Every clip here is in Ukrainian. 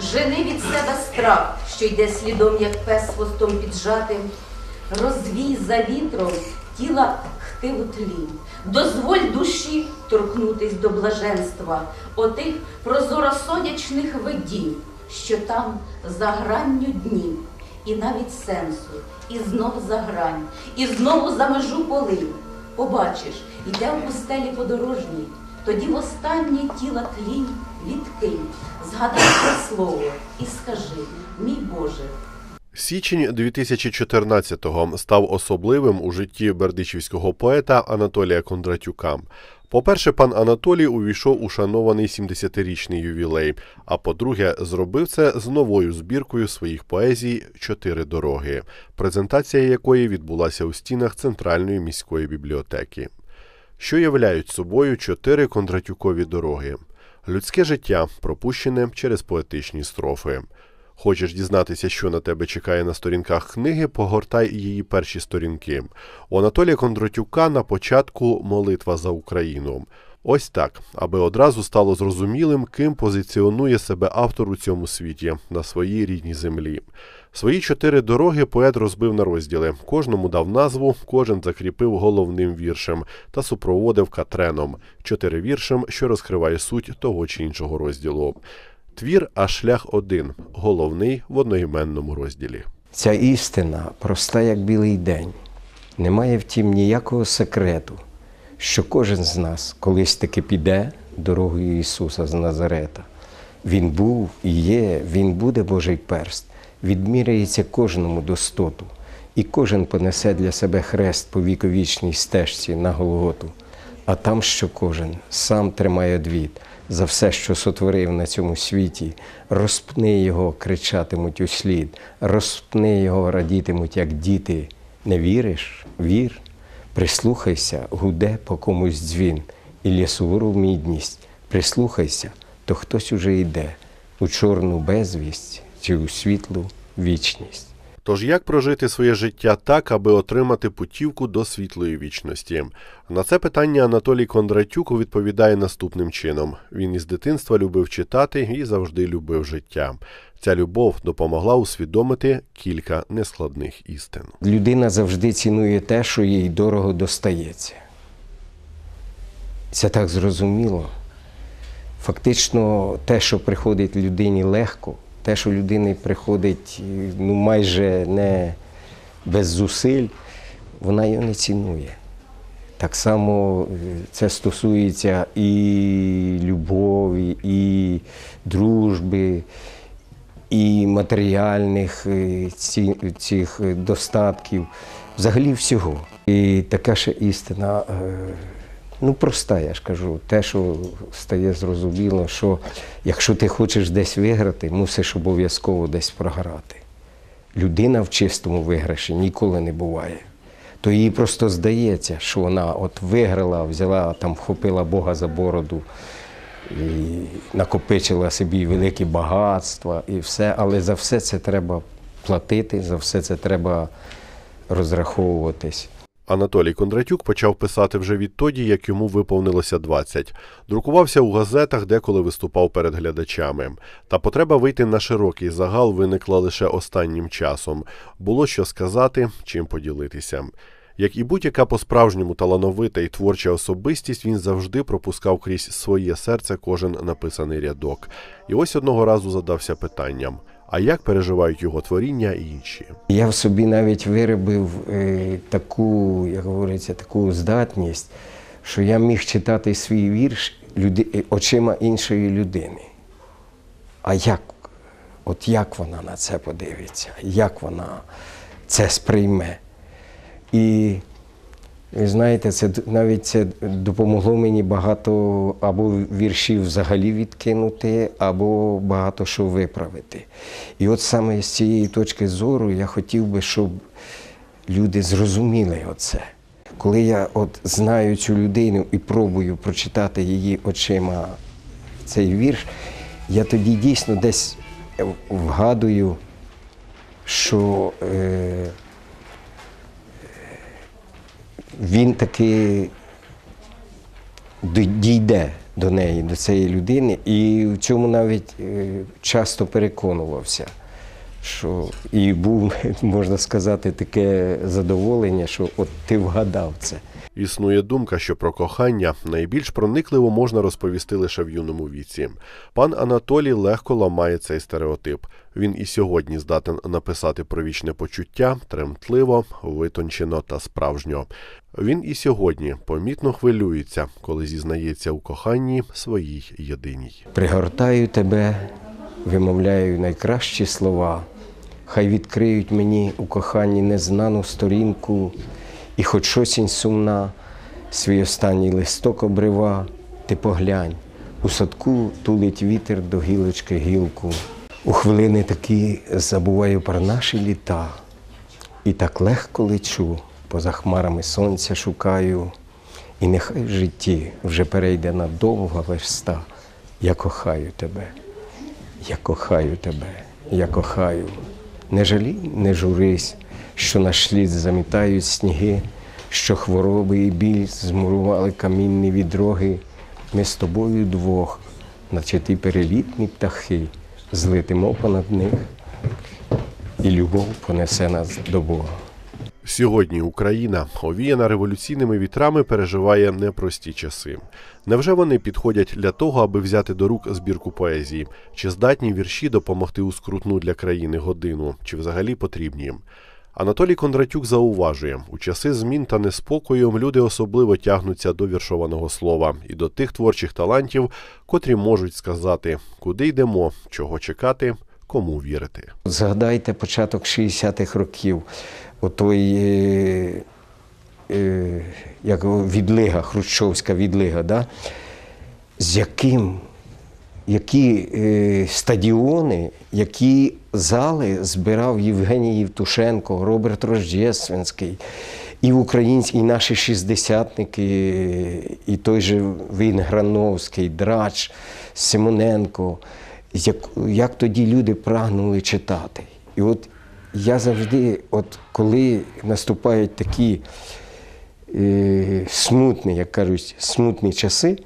Жени від себе страх, що йде слідом, як пес хвостом піджатим. Розвій за вітром тіла хтиву тлі. Дозволь душі торкнутись до блаженства, отих прозоросонячних видінь, що там за гранню днів, і навіть сенсу, і знов за грань, і знову за межу полив. Побачиш, іде в пустелі подорожній, тоді востаннє тіла тлінь відкинь, згадай це слово і скажи, мій Боже, Січень 2014-го став особливим у житті бердичівського поета Анатолія Кондратюка. По-перше, пан Анатолій увійшов у шанований 70-річний ювілей. А по-друге, зробив це з новою збіркою своїх поезій Чотири дороги, презентація якої відбулася у стінах Центральної міської бібліотеки. Що являють собою чотири кондратюкові дороги? Людське життя, пропущене через поетичні строфи. Хочеш дізнатися, що на тебе чекає на сторінках книги, погортай її перші сторінки. У Анатолія Кондратюка на початку молитва за Україну. Ось так, аби одразу стало зрозумілим, ким позиціонує себе автор у цьому світі на своїй рідній землі. Свої чотири дороги поет розбив на розділи. Кожному дав назву, кожен закріпив головним віршем та супроводив катреном чотири віршем, що розкриває суть того чи іншого розділу. Твір, а шлях один, головний в одноіменному розділі. Ця істина проста, як білий день. Немає втім ніякого секрету, що кожен з нас колись таки піде дорогою Ісуса з Назарета. Він був і є, Він буде Божий перст, відміряється кожному достоту, і кожен понесе для себе хрест по віковічній стежці на Голготу. А там, що кожен сам тримає одвід за все, що сотворив на цьому світі, розпни його, кричатимуть услід, розпни його, радітимуть, як діти. Не віриш? Вір, прислухайся, гуде по комусь дзвін, і лісовору мідність. Прислухайся, то хтось уже йде у чорну безвість чи у світлу вічність. Тож як прожити своє життя так, аби отримати путівку до світлої вічності? На це питання Анатолій Кондратюк відповідає наступним чином: він із дитинства любив читати і завжди любив життя. Ця любов допомогла усвідомити кілька нескладних істин. Людина завжди цінує те, що їй дорого достається. Це так зрозуміло. Фактично, те, що приходить людині легко, те, що людині приходить ну, майже не без зусиль, вона його не цінує. Так само е, це стосується і любові, і дружби, і матеріальних е, цих е, достатків, взагалі всього. І така ще істина, е, ну проста, я ж кажу, те, що стає зрозуміло, що якщо ти хочеш десь виграти, мусиш обов'язково десь програти. Людина в чистому виграші ніколи не буває. То їй просто здається, що вона от виграла, взяла, там, вхопила Бога за бороду і накопичила собі великі багатства і все, але за все це треба платити, за все це треба розраховуватись. Анатолій Кондратюк почав писати вже відтоді, як йому виповнилося 20. Друкувався у газетах, деколи виступав перед глядачами. Та потреба вийти на широкий загал виникла лише останнім часом. Було що сказати, чим поділитися. Як і будь-яка по-справжньому талановита і творча особистість, він завжди пропускав крізь своє серце кожен написаний рядок. І ось одного разу задався питанням: а як переживають його творіння і інші? Я в собі навіть виробив е, таку, як говориться, таку здатність, що я міг читати свій вірш е, очима іншої людини. А як? От як вона на це подивиться, як вона це сприйме? І знаєте, це навіть це допомогло мені багато або віршів взагалі відкинути, або багато що виправити. І от саме з цієї точки зору я хотів би, щоб люди зрозуміли оце. Коли я от знаю цю людину і пробую прочитати її очима цей вірш, я тоді дійсно десь вгадую, що е, він таки дійде до неї, до цієї людини, і в цьому навіть е, часто переконувався. Що і був, можна сказати, таке задоволення, що от ти вгадав це. Існує думка, що про кохання найбільш проникливо можна розповісти лише в юному віці. Пан Анатолій легко ламає цей стереотип. Він і сьогодні здатен написати про вічне почуття тремтливо, витончено та справжньо. Він і сьогодні помітно хвилюється, коли зізнається у коханні своїй єдиній. Пригортаю тебе, вимовляю найкращі слова. Хай відкриють мені у коханні незнану сторінку, і хоч осінь сумна, свій останній листок обрива, ти поглянь, у садку тулить вітер до гілочки гілку. У хвилини такі забуваю про наші літа, і так легко лечу, поза хмарами сонця шукаю, і нехай в житті вже перейде на довга верста. Я кохаю тебе, я кохаю тебе, я кохаю. Не жалій, не журись, що наш шлід замітають сніги, що хвороби і біль змурували камінні відроги. Ми з тобою двох, наче ті перелітні птахи, злетимо понад них, і любов понесе нас до Бога. Сьогодні Україна, овіяна революційними вітрами, переживає непрості часи. Невже вони підходять для того, аби взяти до рук збірку поезії? Чи здатні вірші допомогти у скрутну для країни годину? Чи взагалі потрібні? Анатолій Кондратюк зауважує, у часи змін та неспокою люди особливо тягнуться до віршованого слова і до тих творчих талантів, котрі можуть сказати, куди йдемо, чого чекати, кому вірити. Згадайте початок 60-х років, отой, е, е, як відлига, Хрущовська відлига, да? з яким, які е, стадіони, які зали збирав Євгеній Євтушенко, Роберт Рождественський, і українські, і наші шістдесятники, і той же Він Грановський, Драч, Симоненко як, як тоді люди прагнули читати. І от я завжди, от коли наступають такі е, смутні, як кажуть, смутні часи,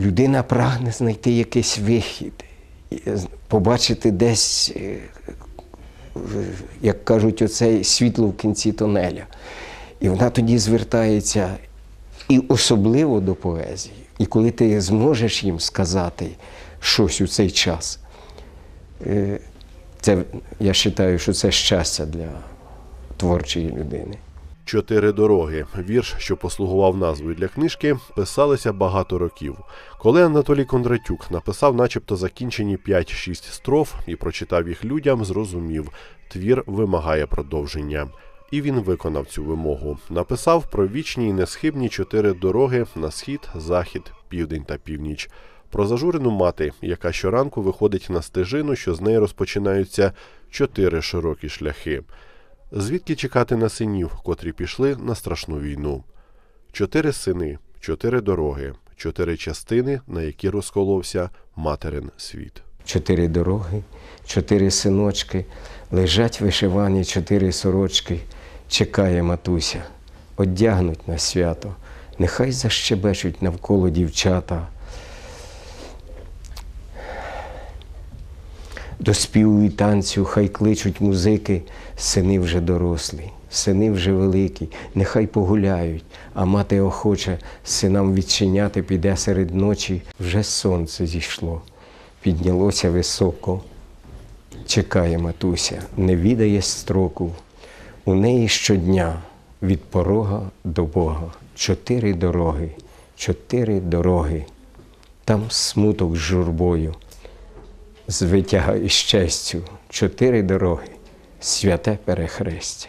людина прагне знайти якийсь вихід, е, побачити десь, е, як кажуть, оце світло в кінці тунеля. І вона тоді звертається і особливо до поезії. І коли ти зможеш їм сказати щось у цей час, е, це, я вважаю, що це щастя для творчої людини. Чотири дороги. Вірш, що послугував назвою для книжки, писалися багато років. Коли Анатолій Кондратюк написав, начебто, закінчені 5-6 строф і прочитав їх людям, зрозумів, твір вимагає продовження. І він виконав цю вимогу. Написав про вічні і несхибні чотири дороги на схід, захід, південь та північ. Про зажурену мати, яка щоранку виходить на стежину, що з неї розпочинаються чотири широкі шляхи. Звідки чекати на синів, котрі пішли на страшну війну? Чотири сини, чотири дороги, чотири частини, на які розколовся материн світ. Чотири дороги, чотири синочки, лежать вишивані чотири сорочки. Чекає матуся, одягнуть на свято, нехай защебечуть навколо дівчата. До співу і танцю хай кличуть музики, сини вже дорослі, сини вже великі, нехай погуляють, а мати охоче синам відчиняти піде серед ночі, вже сонце зійшло, піднялося високо. Чекає матуся, не відає строку. У неї щодня від порога до Бога чотири дороги, чотири дороги. Там смуток з журбою, з витяга і щастю, чотири дороги, святе перехрестя.